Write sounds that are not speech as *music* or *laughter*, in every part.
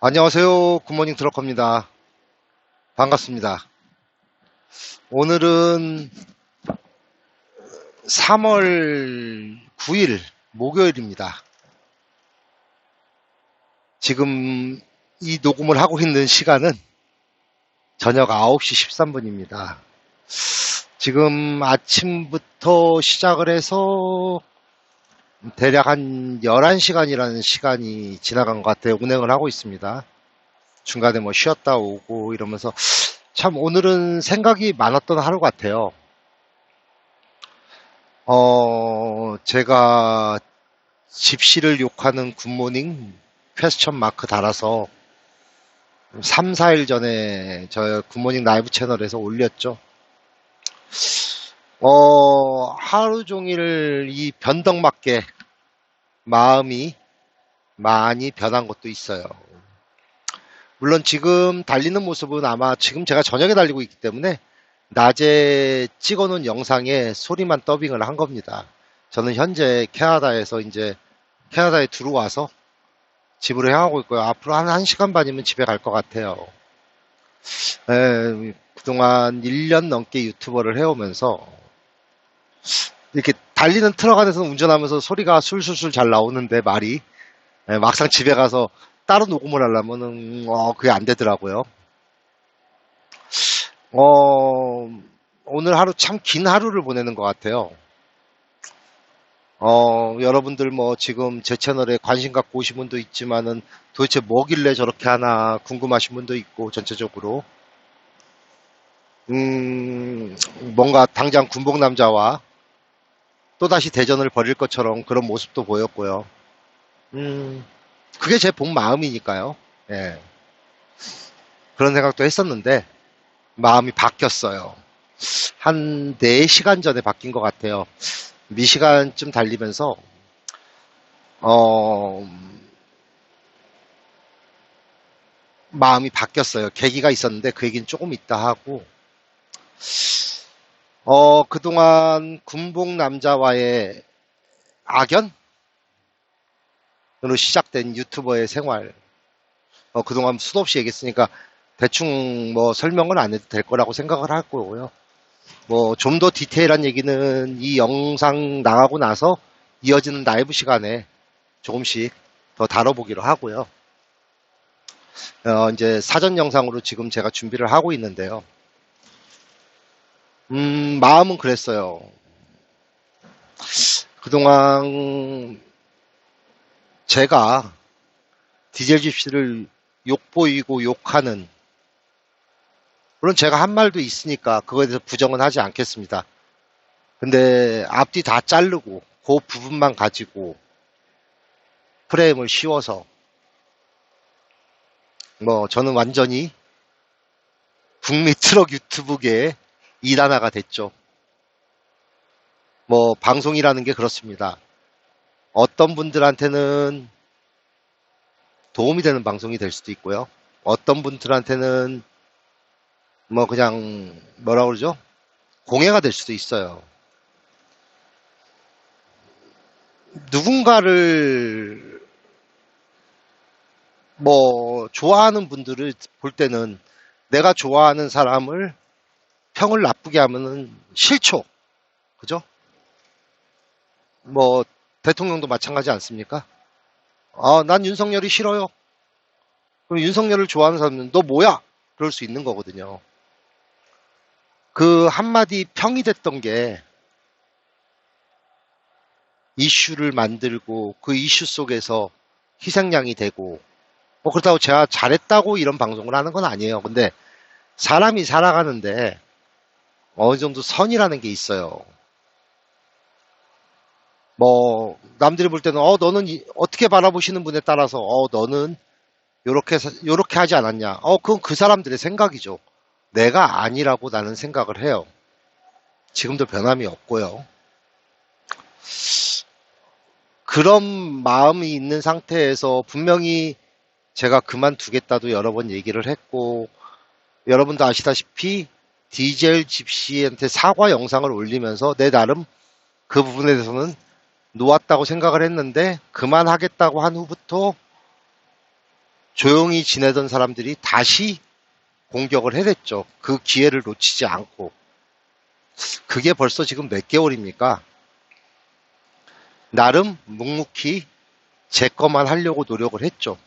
안녕하세요. 굿모닝 트럭커입니다. 반갑습니다. 오늘은 3월 9일 목요일입니다. 지금 이 녹음을 하고 있는 시간은 저녁 9시 13분입니다. 지금 아침부터 시작을 해서 대략 한 11시간이라는 시간이 지나간 것 같아요. 운행을 하고 있습니다. 중간에 뭐 쉬었다 오고 이러면서 참 오늘은 생각이 많았던 하루 같아요. 어, 제가 집시를 욕하는 굿모닝 퀘스천 마크 달아서 3, 4일 전에 저 굿모닝 라이브 채널에서 올렸죠. 어, 하루 종일 이 변덕맞게 마음이 많이 변한 것도 있어요. 물론 지금 달리는 모습은 아마 지금 제가 저녁에 달리고 있기 때문에 낮에 찍어놓은 영상에 소리만 더빙을 한 겁니다. 저는 현재 캐나다에서 이제 캐나다에 들어와서 집으로 향하고 있고요. 앞으로 한 1시간 반이면 집에 갈 것 같아요. 에, 그동안 1년 넘게 유튜버를 해오면서 이렇게 달리는 트럭 안에서 운전하면서 소리가 술술술 잘 나오는데 말이 예, 막상 집에 가서 따로 녹음을 하려면은 어, 그게 안 되더라고요. 어, 오늘 하루 참 긴 하루를 보내는 것 같아요. 어, 여러분들 뭐 지금 제 채널에 관심 갖고 오신 분도 있지만은 도대체 뭐길래 저렇게 하나 궁금하신 분도 있고 전체적으로 음, 뭔가 당장 군복 남자와 또다시 대전을 벌일 것처럼 그런 모습도 보였고요. 음, 그게 제 본 마음이니까요. 예. 그런 생각도 했었는데, 마음이 바뀌었어요. 한 4시간 전에 바뀐 것 같아요. 미시간쯤 달리면서, 어, 마음이 바뀌었어요. 계기가 있었는데 그 얘기는 조금 있다 하고, 어, 그동안 군복 남자와의 악연으로 시작된 유튜버의 생활. 어, 그동안 수도 없이 얘기했으니까 대충 뭐 설명을 안 해도 될 거라고 생각을 할 거고요. 뭐 좀 더 디테일한 얘기는 이 영상 나가고 나서 이어지는 라이브 시간에 조금씩 더 다뤄보기로 하고요. 어, 이제 사전 영상으로 지금 제가 준비를 하고 있는데요. 음, 마음은 그랬어요. 그동안 제가 디젤 집시를 욕보이고 욕하는 물론 제가 한 말도 있으니까 그거에 대해서 부정은 하지 않겠습니다. 근데 앞뒤 다 자르고 그 부분만 가지고 프레임을 씌워서 뭐 저는 완전히 북미 트럭 유튜브계의 이단화가 됐죠. 뭐 방송이라는 게 그렇습니다. 어떤 분들한테는 도움이 되는 방송이 될 수도 있고요. 어떤 분들한테는 뭐 그냥 뭐라 그러죠? 공해가 될 수도 있어요. 누군가를 뭐 좋아하는 분들을 볼 때는 내가 좋아하는 사람을 평을 나쁘게 하면은 싫죠. 그죠? 뭐 대통령도 마찬가지 않습니까? 아, 난 윤석열이 싫어요. 그럼 윤석열을 좋아하는 사람은 너 뭐야? 그럴 수 있는 거거든요. 그 한마디 평이 됐던 게 이슈를 만들고 그 이슈 속에서 희생양이 되고 뭐 그렇다고 제가 잘했다고 이런 방송을 하는 건 아니에요. 근데 사람이 살아가는데 어느 정도 선이라는 게 있어요. 뭐 남들이 볼 때는 어 너는 이- 어떻게 바라보시는 분에 따라서 어 너는 요렇게 사- 요렇게 하지 않았냐. 어 그건 그 사람들의 생각이죠. 내가 아니라고 나는 생각을 해요. 지금도 변함이 없고요. 그런 마음이 있는 상태에서 분명히 제가 그만두겠다도 여러 번 얘기를 했고 여러분도 아시다시피 디젤 집시한테 사과 영상을 올리면서 내 나름 그 부분에 대해서는 놓았다고 생각을 했는데 그만하겠다고 한 후부터 조용히 지내던 사람들이 다시 공격을 해댔죠. 그 기회를 놓치지 않고. 그게 벌써 지금 몇 개월입니까? 나름 묵묵히 제 것만 하려고 노력을 했죠.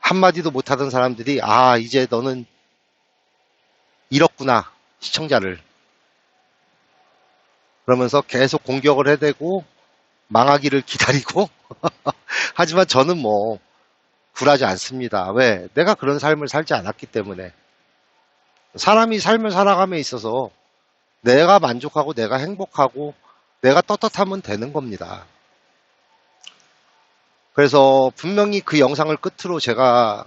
한마디도 못하던 사람들이, 아, 이제 너는 잃었구나, 시청자를. 그러면서 계속 공격을 해대고, 망하기를 기다리고, *laughs* 하지만 저는 뭐, 굴하지 않습니다. 왜? 내가 그런 삶을 살지 않았기 때문에. 사람이 삶을 살아감에 있어서 내가 만족하고 내가 행복하고 내가 떳떳하면 되는 겁니다. 그래서 분명히 그 영상을 끝으로 제가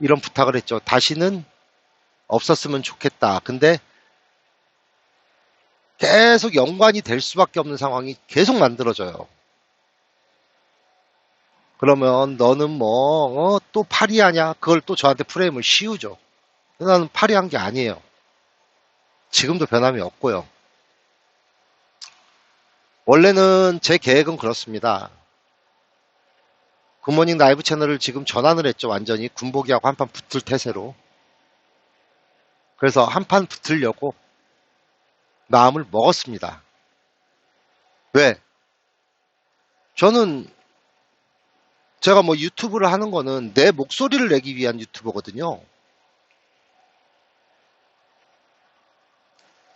이런 부탁을 했죠. 다시는 없었으면 좋겠다. 근데 계속 연관이 될 수밖에 없는 상황이 계속 만들어져요. 그러면 너는 뭐, 어, 또 파리하냐? 그걸 또 저한테 프레임을 씌우죠. 나는 파리한 게 아니에요. 지금도 변함이 없고요. 원래는 제 계획은 그렇습니다. 굿모닝 라이브 채널을 지금 전환을 했죠. 완전히 군복이하고 한판 붙을 태세로. 그래서 한 판 붙으려고 마음을 먹었습니다. 왜? 저는 제가 뭐 유튜브를 하는 거는 내 목소리를 내기 위한 유튜버거든요.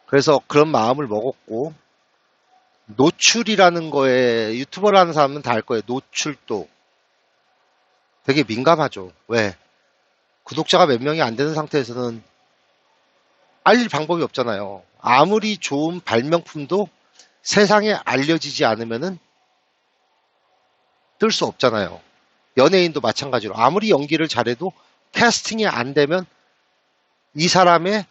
그래서 그런 마음을 먹었고, 노출이라는 거에, 유튜버라는 사람은 다 알 거예요. 노출도. 되게 민감하죠. 왜? 구독자가 몇 명이 안 되는 상태에서는 알릴 방법이 없잖아요. 아무리 좋은 발명품도 세상에 알려지지 않으면은 뜰 수 없잖아요. 연예인도 마찬가지로 아무리 연기를 잘해도 캐스팅이 안 되면 이 사람의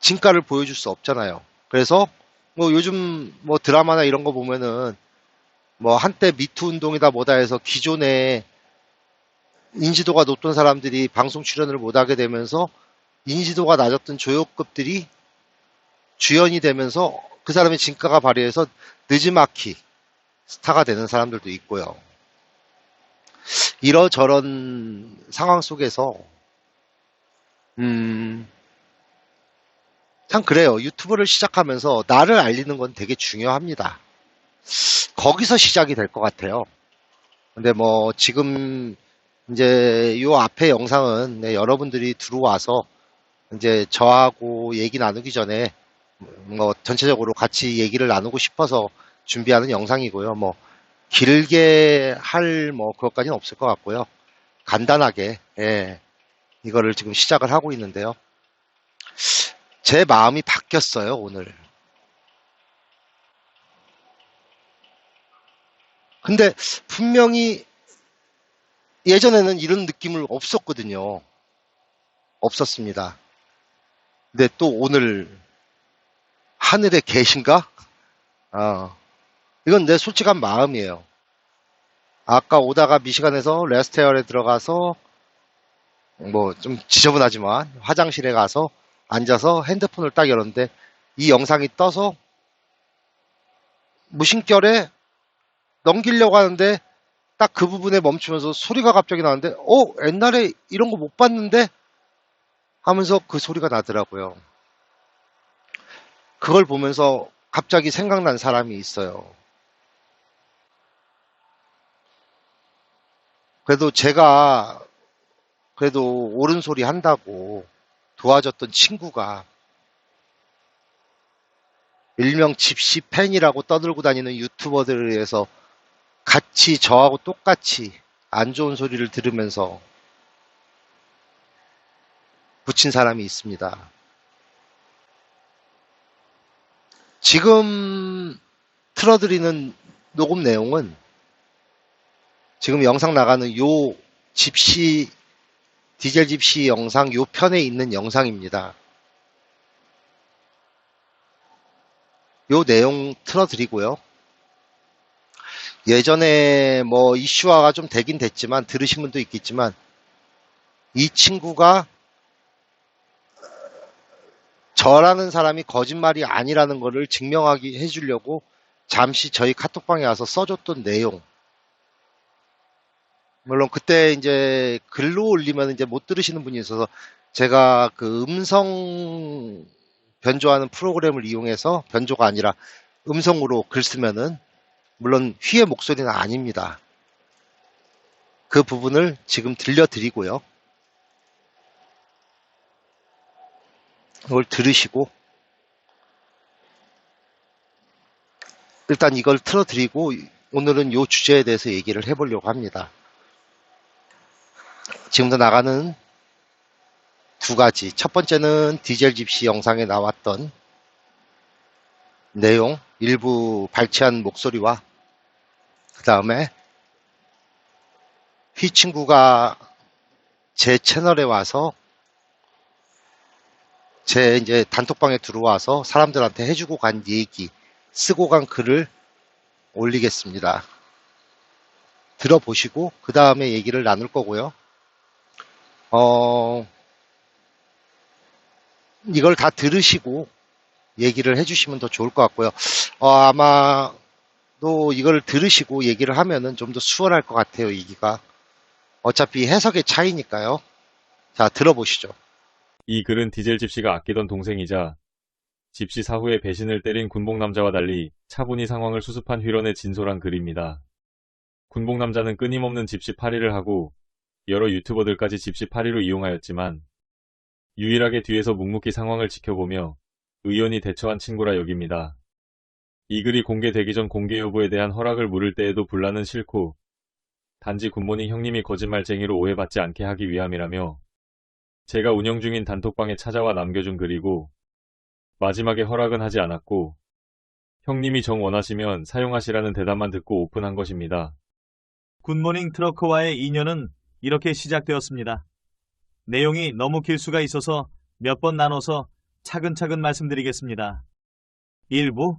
진가를 보여줄 수 없잖아요. 그래서 뭐 요즘 뭐 드라마나 이런 거 보면은 뭐 한때 미투 운동이다 뭐다 해서 기존에 인지도가 높던 사람들이 방송 출연을 못하게 되면서 인지도가 낮았던 조역급들이 주연이 되면서 그 사람의 진가가 발휘해서 느지막이 스타가 되는 사람들도 있고요. 이러저런 상황 속에서 음, 참 그래요. 유튜브를 시작하면서 나를 알리는 건 되게 중요합니다. 거기서 시작이 될 것 같아요. 근데 뭐 지금 이제 요 앞에 영상은 네, 여러분들이 들어와서 이제 저하고 얘기 나누기 전에 뭐 전체적으로 같이 얘기를 나누고 싶어서 준비하는 영상이고요. 뭐 길게 할 뭐 그것까지는 없을 것 같고요. 간단하게 예, 이거를 지금 시작을 하고 있는데요. 제 마음이 바뀌었어요 오늘. 근데 분명히 예전에는 이런 느낌을 없었거든요. 없었습니다. 근데 또 오늘 하늘에 계신가? 어, 이건 내 솔직한 마음이에요. 아까 오다가 미시간에서 레스테어에 들어가서 뭐 좀 지저분하지만 화장실에 가서 앉아서 핸드폰을 딱 열었는데 이 영상이 떠서 무심결에 넘기려고 하는데 딱 그 부분에 멈추면서 소리가 갑자기 나는데 어 옛날에 이런 거 못 봤는데 하면서 그 소리가 나더라고요. 그걸 보면서 갑자기 생각난 사람이 있어요. 그래도 제가 그래도 옳은 소리 한다고 도와줬던 친구가 일명 집시 팬이라고 떠들고 다니는 유튜버들에 의해서 같이 저하고 똑같이 안 좋은 소리를 들으면서 붙인 사람이 있습니다. 지금 틀어드리는 녹음 내용은 지금 영상 나가는 요 집시 디젤 집시 영상 요 편에 있는 영상입니다. 요 내용 틀어드리고요. 예전에 뭐 이슈화가 좀 되긴 됐지만 들으신 분도 있겠지만 이 친구가 저라는 사람이 거짓말이 아니라는 것을 증명하게 해주려고 잠시 저희 카톡방에 와서 써줬던 내용 물론 그때 이제 글로 올리면 이제 못 들으시는 분이 있어서 제가 그 음성 변조하는 프로그램을 이용해서 변조가 아니라 음성으로 글 쓰면은 물론 휘의 목소리는 아닙니다. 그 부분을 지금 들려드리고요. 이걸 들으시고 일단 이걸 틀어드리고 오늘은 이 주제에 대해서 얘기를 해보려고 합니다. 지금도 나가는 두 가지. 첫 번째는 디젤 집시 영상에 나왔던 내용, 일부 발췌한 목소리와 그 다음에 휘 친구가 제 채널에 와서 제 이제 단톡방에 들어와서 사람들한테 해주고 간 얘기, 쓰고 간 글을 올리겠습니다. 들어보시고 그 다음에 얘기를 나눌 거고요. 어, 이걸 다 들으시고 얘기를 해주시면 더 좋을 것 같고요. 어, 아마 또 이걸 들으시고 얘기를 하면은 좀 더 수월할 것 같아요, 얘기가. 어차피 해석의 차이니까요. 자, 들어보시죠. 이 글은 디젤 집시가 아끼던 동생이자 집시 사후에 배신을 때린 군복 남자와 달리 차분히 상황을 수습한 휘런의 진솔한 글입니다. 군복 남자는 끊임없는 집시 파리를 하고 여러 유튜버들까지 집시 파리로 이용하였지만 유일하게 뒤에서 묵묵히 상황을 지켜보며 의연히 대처한 친구라 여깁니다. 이 글이 공개되기 전 공개 여부에 대한 허락을 물을 때에도 분란은 싫고 단지 굿모닝 형님이 거짓말쟁이로 오해받지 않게 하기 위함이라며 제가 운영 중인 단톡방에 찾아와 남겨준 글이고 마지막에 허락은 하지 않았고 형님이 정 원하시면 사용하시라는 대답만 듣고 오픈한 것입니다. 굿모닝 트러커와의 인연은 이렇게 시작되었습니다. 내용이 너무 길 수가 있어서 몇 번 나눠서 차근차근 말씀드리겠습니다. 1부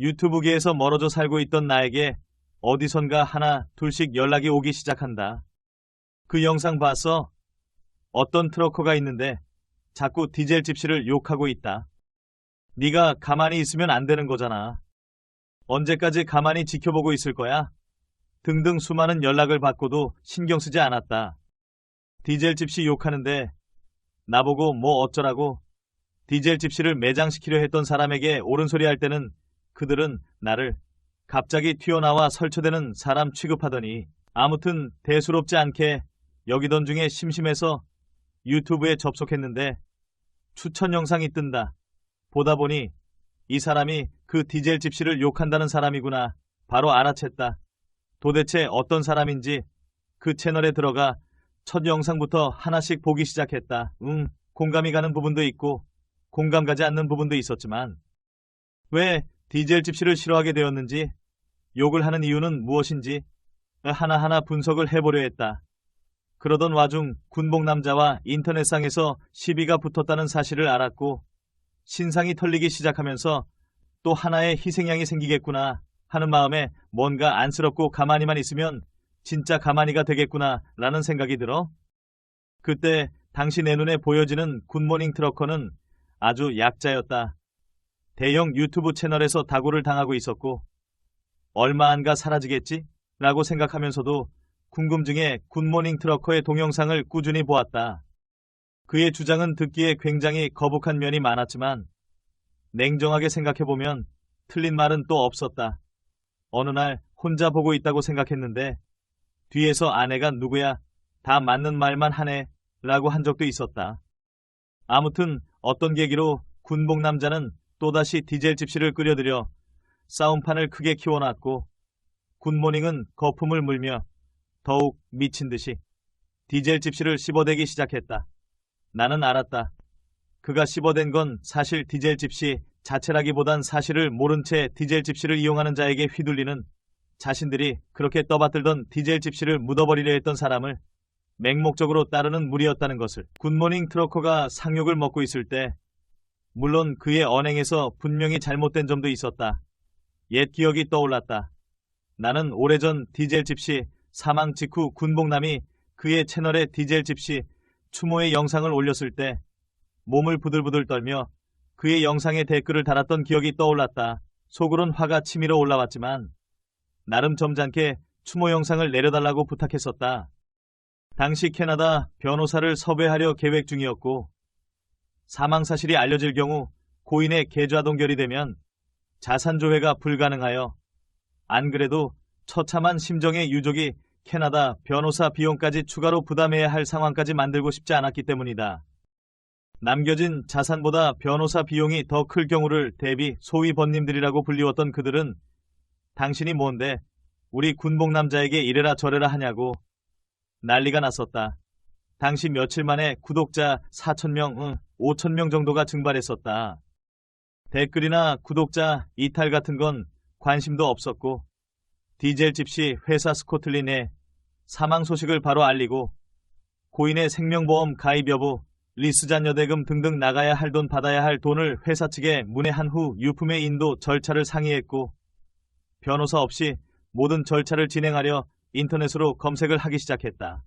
유튜브계에서 멀어져 살고 있던 나에게 어디선가 하나 둘씩 연락이 오기 시작한다. 그 영상 봤어? 어떤 트러커가 있는데 자꾸 디젤 집시를 욕하고 있다. 네가 가만히 있으면 안 되는 거잖아. 언제까지 가만히 지켜보고 있을 거야? 등등 수많은 연락을 받고도 신경 쓰지 않았다. 디젤 집시 욕하는데 나보고 뭐 어쩌라고 디젤 집시를 매장시키려 했던 사람에게 옳은 소리 할 때는 그들은 나를 갑자기 튀어나와 설쳐대는 사람 취급하더니 아무튼 대수롭지 않게 여기던 중에 심심해서 유튜브에 접속했는데 추천 영상이 뜬다. 보다 보니 이 사람이 그 디젤 집시를 욕한다는 사람이구나. 바로 알아챘다. 도대체 어떤 사람인지 그 채널에 들어가 첫 영상부터 하나씩 보기 시작했다. 응, 공감이 가는 부분도 있고 공감 가지 않는 부분도 있었지만 왜 디젤 집시를 싫어하게 되었는지 욕을 하는 이유는 무엇인지 하나하나 분석을 해보려 했다. 그러던 와중 군복 남자와 인터넷상에서 시비가 붙었다는 사실을 알았고 신상이 털리기 시작하면서 또 하나의 희생양이 생기겠구나 하는 마음에 뭔가 안쓰럽고 가만히만 있으면 진짜 가만히가 되겠구나 라는 생각이 들어 그때 당시 내 눈에 보여지는 굿모닝 트러커는 아주 약자였다. 대형 유튜브 채널에서 다구를 당하고 있었고 얼마 안가 사라지겠지? 라고 생각하면서도 궁금증에 굿모닝 트러커의 동영상을 꾸준히 보았다. 그의 주장은 듣기에 굉장히 거북한 면이 많았지만 냉정하게 생각해보면 틀린 말은 또 없었다. 어느 날 혼자 보고 있다고 생각했는데 뒤에서 아내가 누구야? 다 맞는 말만 하네. 라고 한 적도 있었다. 아무튼 어떤 계기로 군복 남자는 또다시 디젤 집시를 끓여들여 싸움판을 크게 키워놨고 굿모닝은 거품을 물며 더욱 미친 듯이 디젤 집시를 씹어대기 시작했다. 나는 알았다. 그가 씹어댄 건 사실 디젤 집시 자체라기보단 사실을 모른 채 디젤 집시를 이용하는 자에게 휘둘리는 자신들이 그렇게 떠받들던 디젤 집시를 묻어버리려 했던 사람을 맹목적으로 따르는 무리였다는 것을 굿모닝 트러커가 상욕을 먹고 있을 때 물론 그의 언행에서 분명히 잘못된 점도 있었다. 옛 기억이 떠올랐다. 나는 오래전 디젤 집시 사망 직후 군복남이 그의 채널에 디젤 집시 추모의 영상을 올렸을 때 몸을 부들부들 떨며 그의 영상에 댓글을 달았던 기억이 떠올랐다. 속으론 화가 치밀어 올라왔지만 나름 점잖게 추모 영상을 내려달라고 부탁했었다. 당시 캐나다 변호사를 섭외하려 계획 중이었고 사망 사실이 알려질 경우 고인의 계좌 동결이 되면 자산 조회가 불가능하여 안 그래도 처참한 심정의 유족이 캐나다 변호사 비용까지 추가로 부담해야 할 상황까지 만들고 싶지 않았기 때문이다. 남겨진 자산보다 변호사 비용이 더 클 경우를 대비 소위 번님들이라고 불리웠던 그들은 당신이 뭔데 우리 군복 남자에게 이래라 저래라 하냐고 난리가 났었다. 당시 며칠 만에 구독자 4천명, 응, 5천명 정도가 증발했었다. 댓글이나 구독자 이탈 같은 건 관심도 없었고 디젤 집시 회사 스코틀린에 사망 소식을 바로 알리고 고인의 생명보험 가입 여부, 리스잔 여 대금 등등 나가야 할 돈 받아야 할 돈을 회사 측에 문의한 후 유품의 인도 절차를 상의했고 변호사 없이 모든 절차를 진행하려 인터넷으로 검색을 하기 시작했다.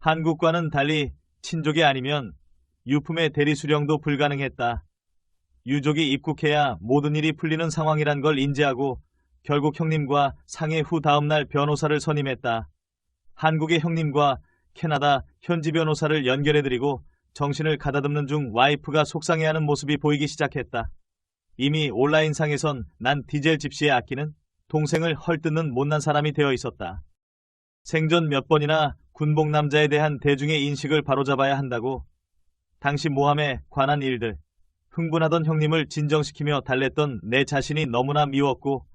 한국과는 달리 친족이 아니면 유품의 대리 수령도 불가능했다. 유족이 입국해야 모든 일이 풀리는 상황이란 걸 인지하고 결국 형님과 상해 후 다음날 변호사를 선임했다. 한국의 형님과 캐나다 현지 변호사를 연결해드리고 정신을 가다듬는 중 와이프가 속상해하는 모습이 보이기 시작했다. 이미 온라인상에선 난 디젤 집시의 아끼는 동생을 헐뜯는 못난 사람이 되어 있었다. 생전 몇 번이나 군복 남자에 대한 대중의 인식을 바로잡아야 한다고 당시 모함에 관한 일들, 흥분하던 형님을 진정시키며 달랬던 내 자신이 너무나 미웠고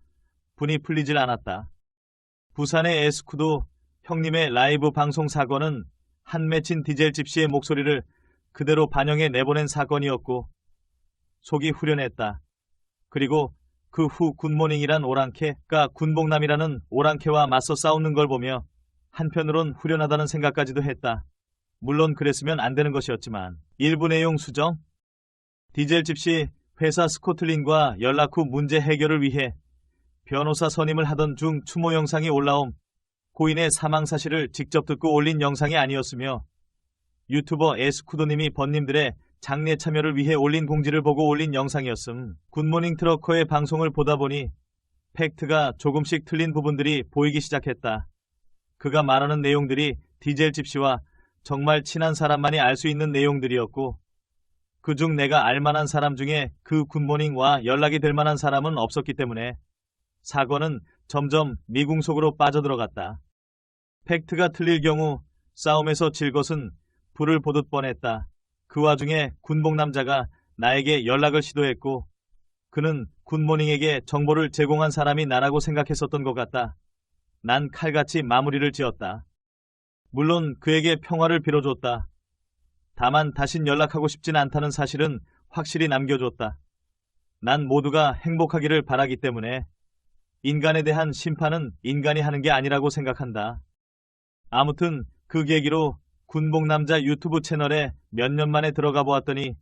분이 풀리질 않았다. 부산의 에스쿠도 형님의 라이브 방송 사건은 한 맺힌 디젤 집시의 목소리를 그대로 반영해 내보낸 사건이었고 속이 후련했다. 그리고 그 후 굿모닝이란 오랑캐가 군복남이라는 오랑캐와 맞서 싸우는 걸 보며 한편으론 후련하다는 생각까지도 했다. 물론 그랬으면 안 되는 것이었지만 일부 내용 수정 디젤 집시 회사 스코틀린과 연락 후 문제 해결을 위해 변호사 선임을 하던 중 추모 영상이 올라옴 고인의 사망 사실을 직접 듣고 올린 영상이 아니었으며 유튜버 에스쿠도님이 번님들의 장례 참여를 위해 올린 공지를 보고 올린 영상이었음. 굿모닝 트러커의 방송을 보다 보니 팩트가 조금씩 틀린 부분들이 보이기 시작했다. 그가 말하는 내용들이 디젤 집시와 정말 친한 사람만이 알 수 있는 내용들이었고 그중 내가 알만한 사람 중에 그 굿모닝과 연락이 될 만한 사람은 없었기 때문에 사건은 점점 미궁 속으로 빠져들어갔다. 팩트가 틀릴 경우 싸움에서 질 것은 불을 보듯 뻔했다. 그 와중에 군복 남자가 나에게 연락을 시도했고 그는 굿모닝에게 정보를 제공한 사람이 나라고 생각했었던 것 같다. 난 칼같이 마무리를 지었다. 물론 그에게 평화를 빌어줬다. 다만 다신 연락하고 싶진 않다는 사실은 확실히 남겨줬다. 난 모두가 행복하기를 바라기 때문에 인간에 대한 심판은 인간이 하는 게 아니라고 생각한다. 아무튼 그 계기로 군복남자 유튜브 채널에 몇 년 만에 들어가 보았더니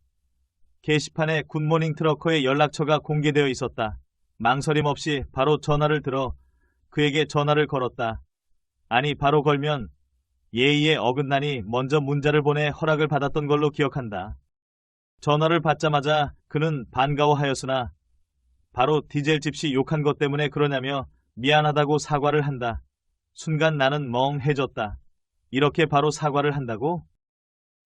게시판에 굿모닝 트러커의 연락처가 공개되어 있었다. 망설임 없이 바로 전화를 들어 그에게 전화를 걸었다. 아니 바로 걸면 예의에 어긋나니 먼저 문자를 보내 허락을 받았던 걸로 기억한다. 전화를 받자마자 그는 반가워하였으나 바로 디젤 집시 욕한 것 때문에 그러냐며 미안하다고 사과를 한다. 순간 나는 멍해졌다. 이렇게 바로 사과를 한다고?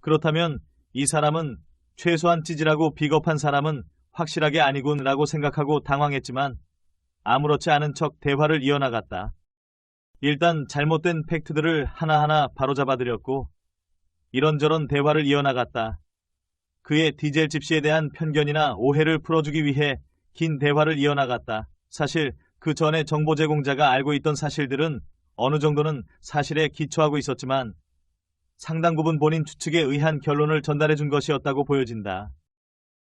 그렇다면 이 사람은 최소한 찌질하고 비겁한 사람은 확실하게 아니군라고 생각하고 당황했지만 아무렇지 않은 척 대화를 이어나갔다. 일단 잘못된 팩트들을 하나하나 바로잡아드렸고 이런저런 대화를 이어나갔다. 그의 디젤 집시에 대한 편견이나 오해를 풀어주기 위해 긴 대화를 이어나갔다. 사실 그 전에 정보 제공자가 알고 있던 사실들은 어느 정도는 사실에 기초하고 있었지만 상당 부분 본인 추측에 의한 결론을 전달해 준 것이었다고 보여진다.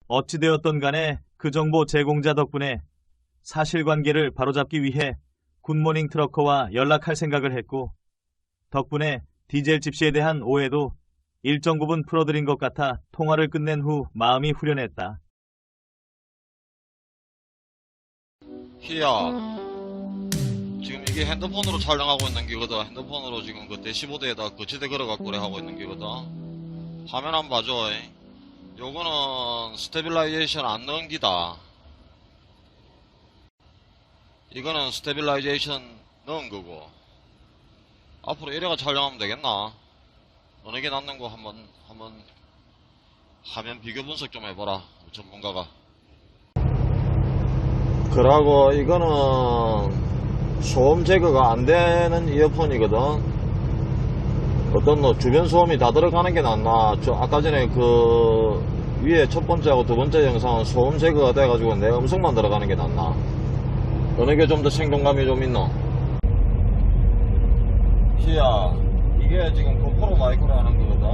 어찌되었던 간에 그 정보 제공자 덕분에 사실관계를 바로잡기 위해 굿모닝 트러커와 연락할 생각을 했고 덕분에 디젤 집시에 대한 오해도 일정 부분 풀어드린 것 같아 통화를 끝낸 후 마음이 후련했다. 희야. 지금 이게 핸드폰으로 촬영하고 있는 기거든. 핸드폰으로 지금 그 대시보드에다 거치대 걸어갖고 그래 하고 있는 기거든. 화면 한번 봐줘 이. 요거는 스테빌라이제이션 안 넣은 기다. 이거는 스테빌라이제이션 넣은 거고. 앞으로 이래가 촬영하면 되겠나? 어느 게 낫는 거 한번 한번 화면 비교 분석 좀 해봐라 전문가가 그러고 이거는 소음 제거가 안 되는 이어폰이거든. 어떤 뭐 주변 소음이 다 들어가는 게 낫나? 저 아까 전에 그 위에 첫 번째하고 두 번째 영상은 소음 제거가 돼 가지고 내 음성만 들어가는 게 낫나? 어느 게 좀 더 생동감이 좀 있노? 희야, 이게 지금 고프로 마이크라는 거거든.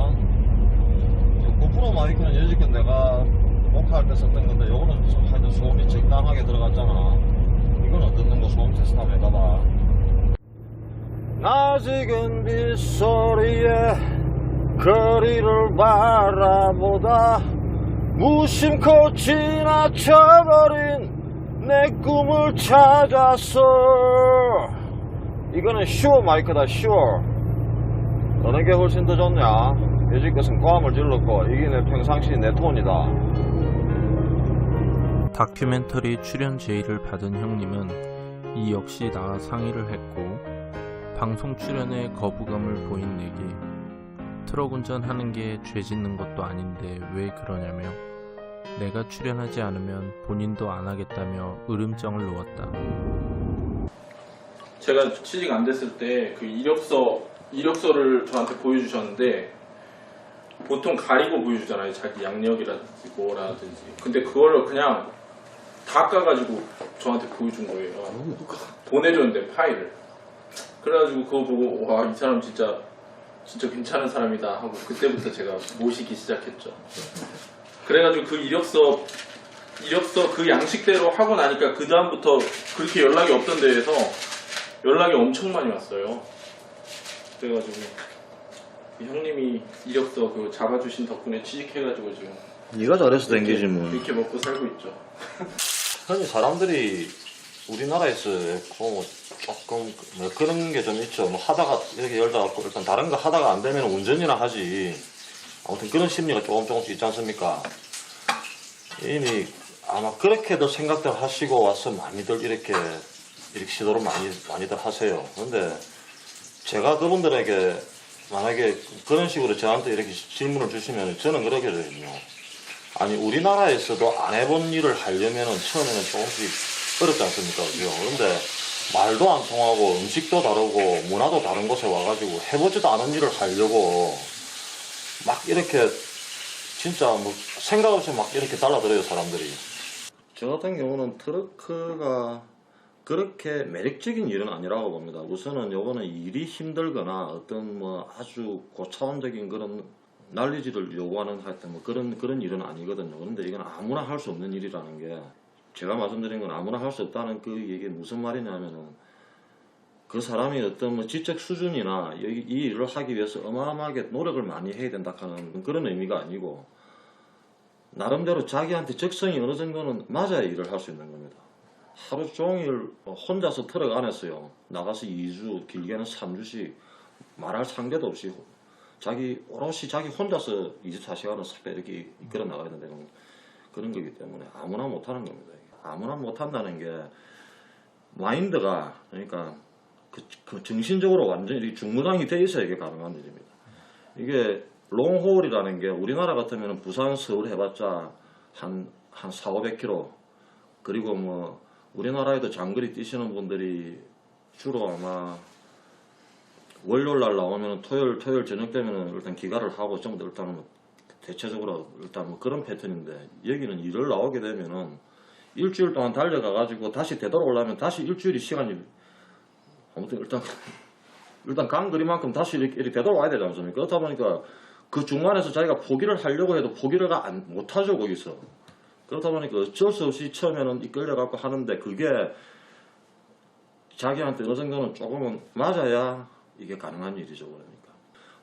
이 고프로 마이크는 여지껏 내가 녹화할 때 썼던 건데 요거는 좀 하여튼 소음이 적당하게 들어갔잖아. 이건 어떻는 거 소음 테스트 한번 해봐봐. 아직은 빗소리에 거리를 바라보다 무심코 지나쳐버린 내 꿈을 찾았어. 이거는 슈어 마이크다 슈어 어느 게 훨씬 더 좋냐? 여지 것은 고함을 질렀고 이게 내 평상시 내 톤이다 다큐멘터리 출연 제의를 받은 형님은 이 역시 나와 상의를 했고 방송 출연에 거부감을 보인 내게 트럭 운전하는 게 죄 짓는 것도 아닌데 왜 그러냐며 내가 출연하지 않으면 본인도 안 하겠다며 으름장을 놓았다. 제가 취직 안 됐을 때 그 이력서 이력서를 저한테 보여주셨는데 보통 가리고 보여주잖아요 자기 양력이라든지 뭐라든지 근데 그걸 그냥 다 까가지고 저한테 보여준 거예요 보내줬는데 파일을 그래가지고 그거 보고 와 이 사람 진짜 진짜 괜찮은 사람이다 하고 그때부터 제가 모시기 시작했죠 그래가지고 그 이력서 이력서 그 양식대로 하고 나니까 그 다음부터 그렇게 연락이 없던 데에서 연락이 엄청 많이 왔어요. 그래가지고 그 형님이 이력서 그 잡아주신 덕분에 취직해가지고 지금 네가 잘해서 된 거지 뭐 이렇게 먹고 살고 있죠. 흔히 사람들이 우리나라에서 뭐 조금 뭐 그런 게 좀 있죠. 뭐 하다가 이렇게 열다 갖고 일단 다른 거 하다가 안 되면 운전이나 하지. 아무튼 그런 심리가 조금 조금씩 있지 않습니까? 이미 아마 그렇게도 생각들 하시고 와서 많이들 이렇게 이렇게 시도를 많이 많이들 하세요. 근데 제가 그분들에게 만약에 그런 식으로 저한테 이렇게 질문을 주시면 저는 그러게 되거든요 아니 우리나라에서도 안 해본 일을 하려면은 처음에는 조금씩 어렵지 않습니까? 그죠? 그런데 말도 안 통하고 음식도 다르고 문화도 다른 곳에 와가지고 해보지도 않은 일을 하려고 막 이렇게 진짜 뭐 생각 없이 막 이렇게 달라들어요 사람들이. 저 같은 경우는 트러크가 그렇게 매력적인 일은 아니라고 봅니다. 우선은 요거는 일이 힘들거나 어떤 뭐 아주 고차원적인 그런 난리지를 요구하는 하여튼 뭐 그런 그런 일은 아니거든요. 그런데 이건 아무나 할 수 없는 일이라는 게 제가 말씀드린 건 아무나 할 수 없다는 그 얘기 무슨 말이냐면은 그 사람이 어떤 뭐 지적 수준이나 이, 이 일을 하기 위해서 어마어마하게 노력을 많이 해야 된다 하는 그런 의미가 아니고 나름대로 자기한테 적성이 어느 정도는 맞아야 일을 할 수 있는 겁니다. 하루 종일 혼자서 트럭 안에서요. 나가서 2주, 길게는 3주씩 말할 상대도 없이 자기 오롯이 자기 혼자서 24시간을 싹 이렇게 이끌어 나가야 된다는 그런 거기 때문에 아무나 못하는 겁니다. 아무나 못한다는 게 마인드가 그러니까 그, 그 정신적으로 완전히 중무장이 돼 있어야 이게 가능한 일입니다. 이게 롱홀이라는 게 우리나라 같으면 부산, 서울 해봤자 한, 한 4, 500km 그리고 뭐 우리나라에도 장거리 뛰시는 분들이 주로 아마 월요일 날 나오면 토요일 토요일 저녁 되면 일단 기가를 하고 다 일단은 뭐 대체적으로 일단 뭐 그런 패턴인데 여기는 일을 나오게 되면은 일주일 동안 달려가 가지고 다시 되돌아오려면 다시 일주일이 시간이 아무튼 일단 *laughs* 일단 간 거리만큼 다시 이렇게, 이렇게 되돌아와야 되지 않습니까? 그렇다 보니까 그 중간에서 자기가 포기를 하려고 해도 포기를 안, 못하죠 거기서 그렇다 보니까 어쩔 수 없이 처음에는 이끌려 갖고 하는데 그게 자기한테 어느 정도는 조금은 맞아야 이게 가능한 일이죠 그러니까.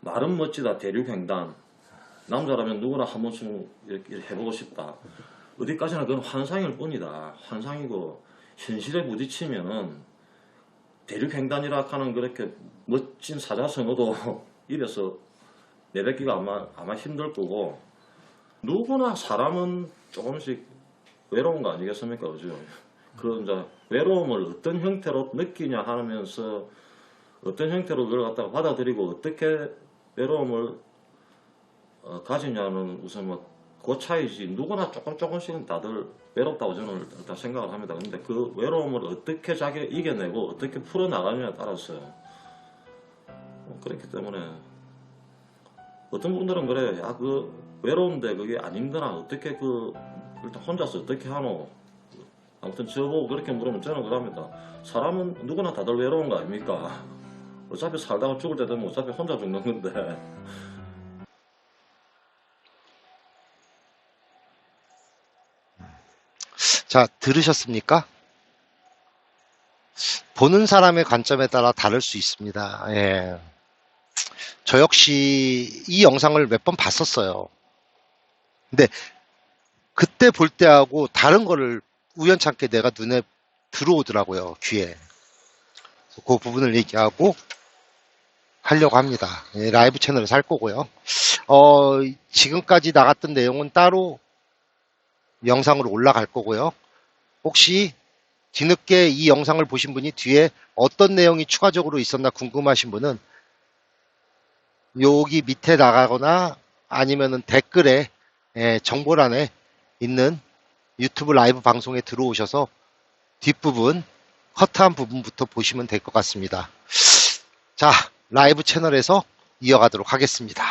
말은 멋지다 대륙횡단. 남자라면 누구나 한 번쯤 이렇게 해보고 싶다. 어디까지나 그건 환상일 뿐이다. 환상이고 현실에 부딪히면은 대륙횡단이라 하는 그렇게 멋진 사자성어도 *laughs* 입에서 내뱉기가 아마 아마 힘들 거고 누구나 사람은 조금씩 외로운 거 아니겠습니까, 그죠? 그 이제 외로움을 어떤 형태로 느끼냐 하면서 어떤 형태로 그걸 갖다가 받아들이고 어떻게 외로움을 어, 가지냐는 우선 뭐 그 차이지. 누구나 조금 조금씩은 다들 외롭다고 저는 다 생각을 합니다. 근데 그 외로움을 어떻게 자기 이겨내고 어떻게 풀어나가느냐에 따라서요. 어, 그렇기 때문에 어떤 분들은 그래. 야 그 외로운데 그게 안 힘드나? 어떻게 그 일단 혼자서 어떻게 하노? 아무튼 저보고 그렇게 물으면 저는 그럽니다. 사람은 누구나 다들 외로운 거 아닙니까 어차피 살다가 죽을 때 되면 어차피 혼자 죽는 건데 *laughs* 자, 들으셨습니까? 보는 사람의 관점에 따라 다를 수 있습니다. 예. 저 역시 이 영상을 몇 번 봤었어요. 근데 그때 볼 때하고 다른 거를 우연찮게 내가 눈에 들어오더라고요, 귀에. 그 부분을 얘기하고 하려고 합니다. 예, 라이브 채널에서 할 거고요. 어, 지금까지 나갔던 내용은 따로 영상으로 올라갈 거고요. 혹시 뒤늦게 이 영상을 보신 분이 뒤에 어떤 내용이 추가적으로 있었나 궁금하신 분은 여기 밑에 나가거나 아니면은 댓글에 예, 정보란에 있는 유튜브 라이브 방송에 들어오셔서 뒷부분 커트한 부분부터 보시면 될 것 같습니다. 자, 라이브 채널에서 이어가도록 하겠습니다.